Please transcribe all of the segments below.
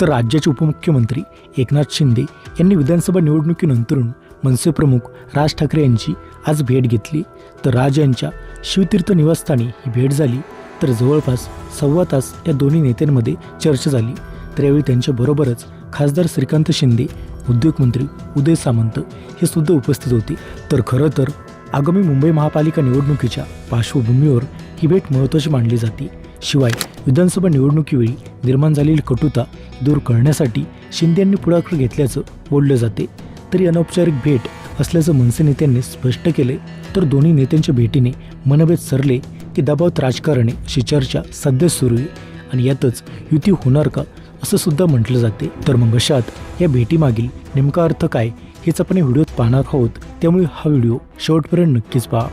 तर राज्याचे उपमुख्यमंत्री एकनाथ शिंदे यांनी विधानसभा निवडणुकीनंतरून मनसे प्रमुख राज ठाकरे यांची आज भेट घेतली. तर राज यांच्या शिवतीर्थ निवासस्थानी ही भेट झाली. तर जवळपास सव्वा तास या दोन्ही नेत्यांमध्ये चर्चा झाली. तर यावेळी त्यांच्याबरोबरच खासदार श्रीकांत शिंदे उद्योगमंत्री उदय सामंत हे सुद्धा उपस्थित होते. तर खरं तर आगामी मुंबई महापालिका निवडणुकीच्या पार्श्वभूमीवर ही भेट महत्त्वाची मानली जाते. शिवाय विधानसभा निवडणुकीवेळी निर्माण झालेली कटुता दूर करण्यासाठी शिंदे यांनी पुढाकार घेतल्याचं बोललं जाते. तरी अनौपचारिक भेट असल्याचं मनसे नेत्यांनी स्पष्ट केले. तर दोन्ही नेत्यांच्या भेटीने मनभेद सरले की दबावत राजकारणे अशी चर्चा सध्या सुरू आहे आणि यातच युती होणार का असं सुद्धा म्हटलं जाते. तर मग अशात या भेटीमागील नेमका अर्थ काय? हेच आपण व्हिडिओत पाहणार आहोत. त्यामुळे हा व्हिडिओ शेवटपर्यंत नक्कीच पहा.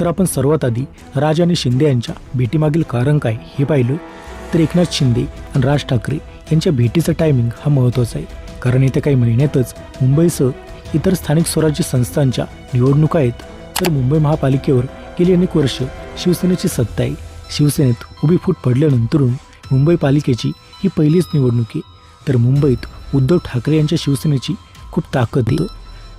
तर आपण सर्वात आधी राज आणि शिंदे यांच्या भेटीमागील कारण काय हे पाहिलं. तर एकनाथ शिंदे आणि राज ठाकरे यांच्या भेटीचा टायमिंग हा महत्त्वाचा आहे. कारण येत्या काही महिन्यातच मुंबईसह इतर स्थानिक स्वराज्य संस्थांच्या निवडणुका आहेत. तर मुंबई महापालिकेवर गेली अनेक वर्ष शिवसेनेची सत्ता आहे. शिवसेनेत उभी फूट पडल्यानंतरून मुंबई पालिकेची ही पहिलीच निवडणूक आहे. तर मुंबईत उद्धव ठाकरे यांच्या शिवसेनेची खूप ताकद आहे.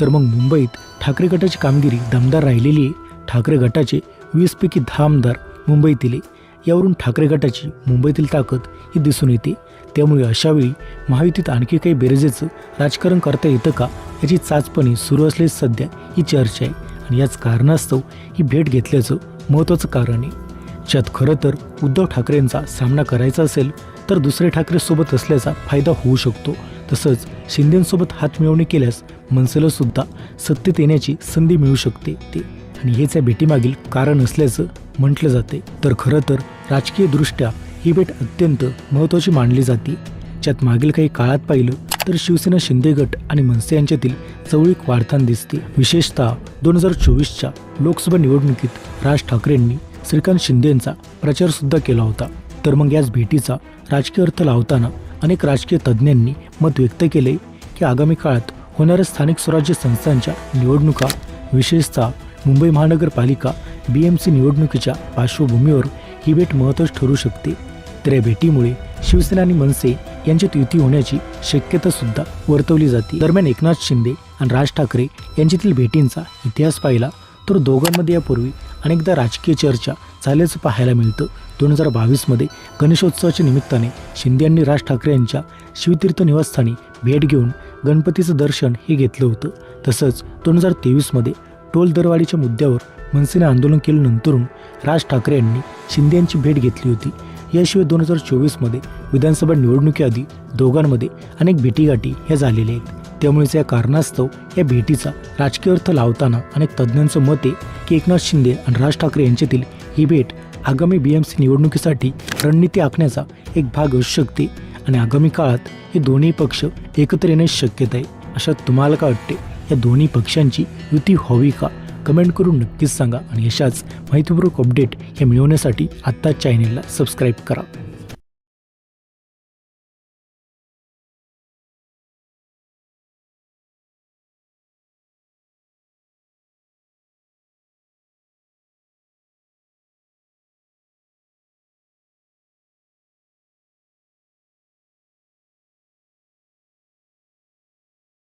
तर मग मुंबईत ठाकरे गटाची कामगिरी दमदार राहिलेली आहे. ठाकरे गटाचे वीसपैकी दहा आमदार मुंबईतील यावरून ठाकरे गटाची मुंबईतील ताकद ही दिसून येते. त्यामुळे अशावेळी महायुतीत आणखी काही बेरजेचं राजकारण करता येतं का याची चाचपणी सुरू असलेली सध्या ही चर्चा आहे. आणि याच कारणास्तव ही भेट घेतल्याचं महत्त्वाचं कारण आहे. ज्यात खरं तर उद्धव ठाकरेंचा सामना करायचा असेल तर दुसरे ठाकरेसोबत असल्याचा फायदा होऊ शकतो. तसंच शिंदेंसोबत हात मिळवणी केल्यास मनसेला सुद्धा सत्तेत येण्याची संधी मिळू शकते ते. आणि हेच या भेटीमागील कारण असल्याचं म्हटलं जाते. तर खरं तर राजकीयदृष्ट्या ही भेट अत्यंत महत्त्वाची मानली जाते. ज्यात मागील काही काळात पाहिलं तर शिवसेना शिंदे गट आणि मनसे यांच्यातील जवळीक वाढताना दिसते. विशेषतः दोन हजार चोवीसच्या लोकसभा निवडणुकीत राज ठाकरेंनी श्रीकांत शिंदे यांचा प्रचार सुद्धा केला होता. तर मग याच भेटीचा राजकीय अर्थ लावताना अनेक राजकीय तज्ज्ञांनी मत व्यक्त केले की आगामी काळात होणाऱ्या स्थानिक स्वराज्य संस्थांच्या निवडणुका विशेषतः मुंबई महानगरपालिका बी एम सी निवडणुकीच्या पार्श्वभूमीवर ही भेट महत्त्वाची ठरू शकते. तर या भेटीमुळे शिवसेना आणि मनसे यांच्यात युती होण्याची शक्यता सुद्धा वर्तवली जाते. दरम्यान एकनाथ शिंदे आणि राज ठाकरे यांच्यातील भेटींचा इतिहास पाहिला तर दोघांमध्ये यापूर्वी अनेकदा राजकीय चर्चा झाल्याचं पाहायला मिळतं. दोन हजार बावीसमध्ये गणेशोत्सवाच्या निमित्ताने शिंदे यांनी राज ठाकरे यांच्या शिवतीर्थ निवासस्थानी भेट घेऊन गणपतीचं दर्शन हे घेतलं होतं. तसंच दोन हजार तेवीसमध्ये टोल दरवाढीच्या मुद्द्यावर मनसेने आंदोलन केल्यानंतरून राज ठाकरे यांनी शिंदे यांची भेट घेतली होती. याशिवाय दोन हजार चोवीसमध्ये विधानसभा निवडणुकीआधी दोघांमध्ये अनेक भेटीगाठी ह्या झालेल्या आहेत. त्यामुळेच या कारणास्तव या भेटीचा राजकीय अर्थ लावताना अनेक तज्ज्ञांचं मत आहे की एकनाथ शिंदे आणि राज ठाकरे यांच्यातील ही भेट आगामी बी एम सी निवडणुकीसाठी रणनीती आखण्याचा एक भाग असू शकते आणि आगामी काळात हे दोन्ही पक्ष एकत्र येण्याची शक्यता आहे. अशात तुम्हाला काय वाटते? या दोन्ही पक्षांची युती व्हावी का? कमेंट करून नक्कीच सांगा आणि अशाच माहितीपूर्वक अपडेट हे मिळवण्यासाठी आत्ताच चॅनेलला सबस्क्राईब करा.